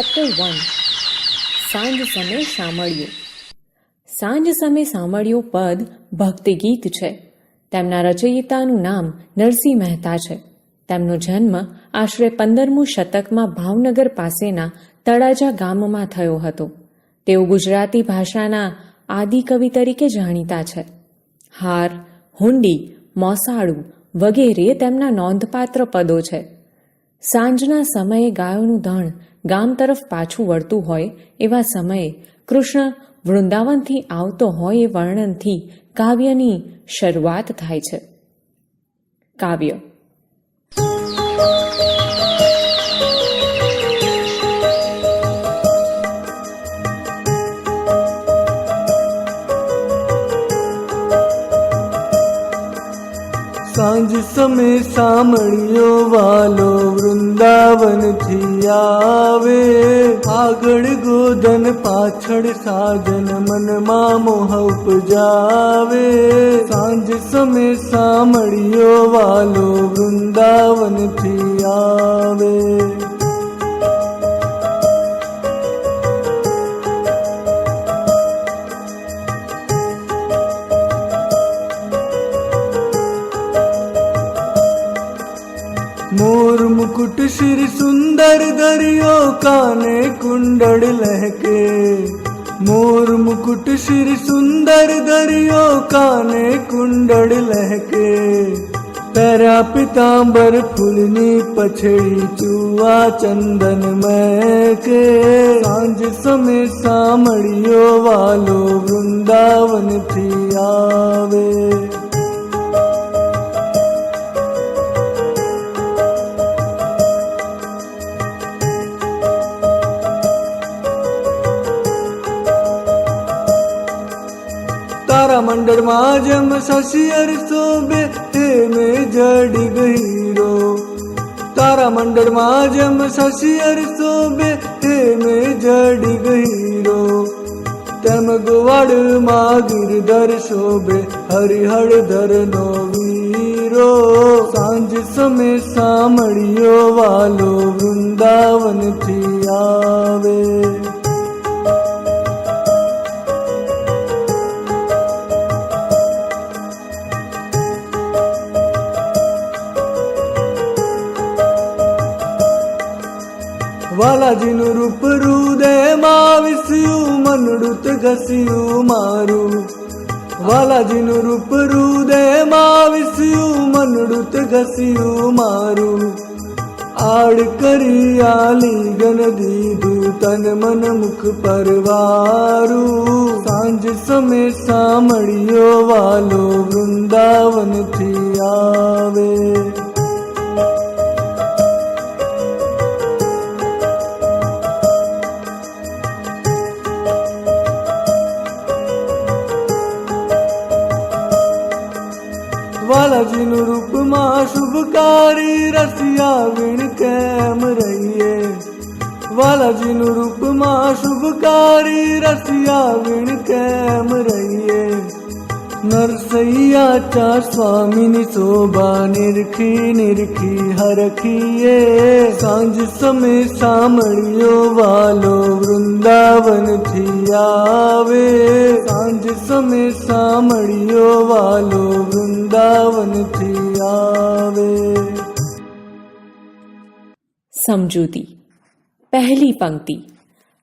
Chapter one સાંજ સમે સાંભળ્યું. સાંજ સમે સાંભળ્યું પદ ભક્તિ ગીત છે. તેમના રચયિતાનું નામ નરસિંહ મહેતા છે. તેમનો જન્મ આશરે પંદરમું શતકમાં ભાવનગર પાસેના તળાજા ગામમાં થયો હતો. તેઓ ગુજરાતી ભાષાના આદિકવિ તરીકે જાણીતા છે. હાર, હુંડી, મોસાળું વગેરે તેમના નોંધપાત્ર પદો છે. સાંજના સમયે ગાયોનું ધણ ગામ તરફ પાછું વળતું હોય એવા સમયે કૃષ્ણ વૃંદાવનથી આવતો હોય એ વર્ણનથી કાવ્યની શરૂઆત થાય છે. કાવ્ય. સાંજ સમે સામળિયો વાલો વૃંદાવનથી આવે. આગળ ગોધન, પાછળ સાજન, મનમાં મોહ ઉપજાવે. સાંજ સમે સામળિયો વાલો વૃંદાવનથી આવે. મોર મુકુટ શિર સુંદર દરિયો કાને કુંડળ લહેકે મોર મુકુટ શિર સુંદર દરિયો કાને કુંડળ લહેકે તારા પિતાંબર ફૂલની પછડી ચુવા ચંદન મહેકે સાંજ સમે સામળિયો વાલો વૃંદાવનથી આવે ડરમાં જમ શશિયર સોબે તે મેં જડી ગહીરો. તારા મંડળમાં જમ શશિયર સોબે તે મેં જડી ગહીરો. તેમ ગોવાડમાં ગિરધર શોભે હરિહળધર નો વીરો. સાંજ સમે સામળિયો વાલો વૃંદાવનથી આવે. વાલાજીનું રૂપ હૃદયમાં વિસ્યું મનડુત ઘસ્યું મારું. વાલાજીનું રૂપ હૃદયમાં વિસ્યું મનડુત ઘસ્યું મારું. આડ કરી આલી ગન દીધું તન મન મુખ પરવારું સાંજ સમે સાંભળ્યો વાલો વૃંદાવનથી આવે. વાલાજીનું રૂપમાં શુભકારી રસિયા વીણ કેમ રહીએ વાલાજીનું રૂપમાં શુભકારી રસિયા વીણ કેમ રહીએ નરસૈયા ચા સ્વામીની શોભા નિરખી નિરખી હરખીએ સાંજ સમે સામળિયો વાલો વૃંદાવનથી આવે સાંજ સમે સામળિયો વાલો વૃંદાવનથી આવે સમજૂતી પહેલી પંક્તિ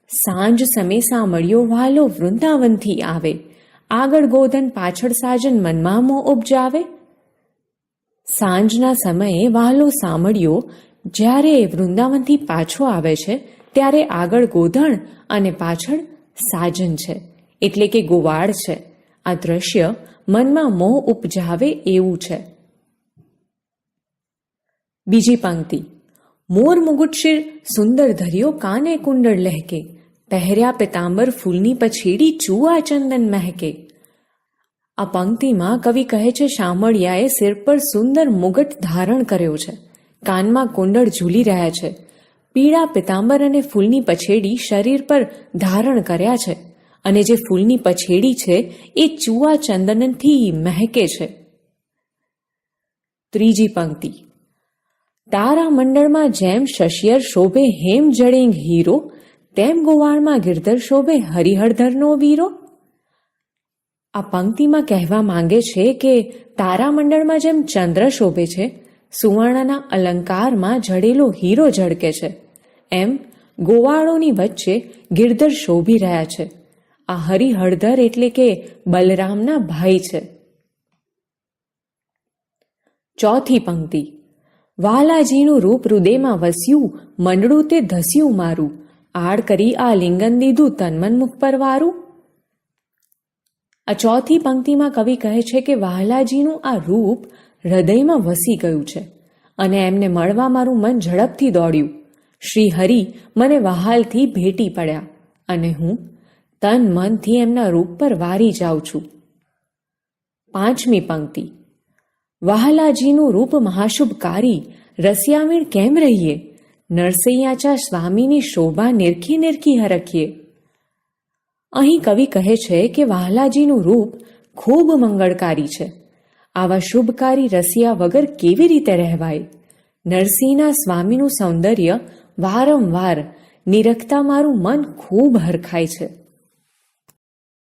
સાંજ સમે સાંભળ્યો વાલો વૃંદાવનથી આવે આગળ ગોધન પાછળ સાજન મનમાં મોં ઉપજાવે? સાંજના સમયે વાલો સાંભળ્યો, જ્યારે એ વૃંદાવનથી પાછો આવે છે, ત્યારે આગળ ગોધણ અને પાછળ સાજન છે, એટલે કે ગોવાળ છે. આ દ્રશ્ય મનમાં મોહ ઉપજાવે એવું છે. બીજી પંક્તિ. મોર મુગુટશીર સુંદર ધર્યો કાને કુંડળ લહેકે? પહેર્યા પિતાંબર ફૂલની પછેડી ચૂઆ ચંદન મહેકે. આ પંક્તિમાં કવિ કહે છે, શામળિયાએ સિર પર સુંદર મુગટ ધારણ કર્યો છે. કાનમાં કુંડળ ઝૂલી રહ્યા છે. પીળા પિતાંબર અને ફૂલની પછેડી શરીર પર ધારણ કર્યા છે. અને જે ફૂલની પછેડી છે, એ ચૂઆ ચંદનથી મહેકે છે. ત્રીજી પંક્તિ. તારા મંડળમાં જેમ શશિયર શોભે હેમ જડેંગ હીરો તેમ ગોવાળમાં ગિરધર શોભે હરિહરધરનો વીરો? આ પંક્તિમાં કહેવા માંગે છે કે તારામંડળમાં જેમ ચંદ્ર શોભે છે, સુવર્ણના અલંકારમાં જડેલો હીરો ઝળકે છે. એમ ગોવાળોની વચ્ચે ગિરધર શોભી રહ્યા છે. આ હરિહળધર એટલે કે બલરામના ભાઈ છે. ચોથી પંક્તિ. વાલાજીનું રૂપ હૃદયમાં વસ્યું, મંડળું તે ધસ્યું મારું. આડ કરી આ લિંગન દીધું તન્મન મુખ પર વારું આ ચોથી પંક્તિમાં કવિ કહે છે કે વાહલાજીનું આ રૂપ હૃદયમાં વસી ગયું છે અને એમને મળવા મારું મન ઝડપથી દોડ્યું. શ્રી હરિ મને વહાલથી ભેટી પડ્યા અને હું તન મનથી એમના રૂપ પર વારી જાઉં છું. પાંચમી પંક્તિ. વહાલાજીનું રૂપ મહાશુભકારી રસિયામીણ કેમ રહીએ? નરસૈયાચા સ્વામીની શોભા નિરખી નિરખી હરખીએ. અહીં કવિ કહે છે કે વહાલાજીનું રૂપ ખૂબ મંગળકારી છે. આવા શુભકારી રસિયા વગર કેવી રીતે રહેવાય? નરસિંહના સ્વામીનું સૌંદર્ય વારંવાર, નિરખતા મારું મન ખૂબ હરખાય છે.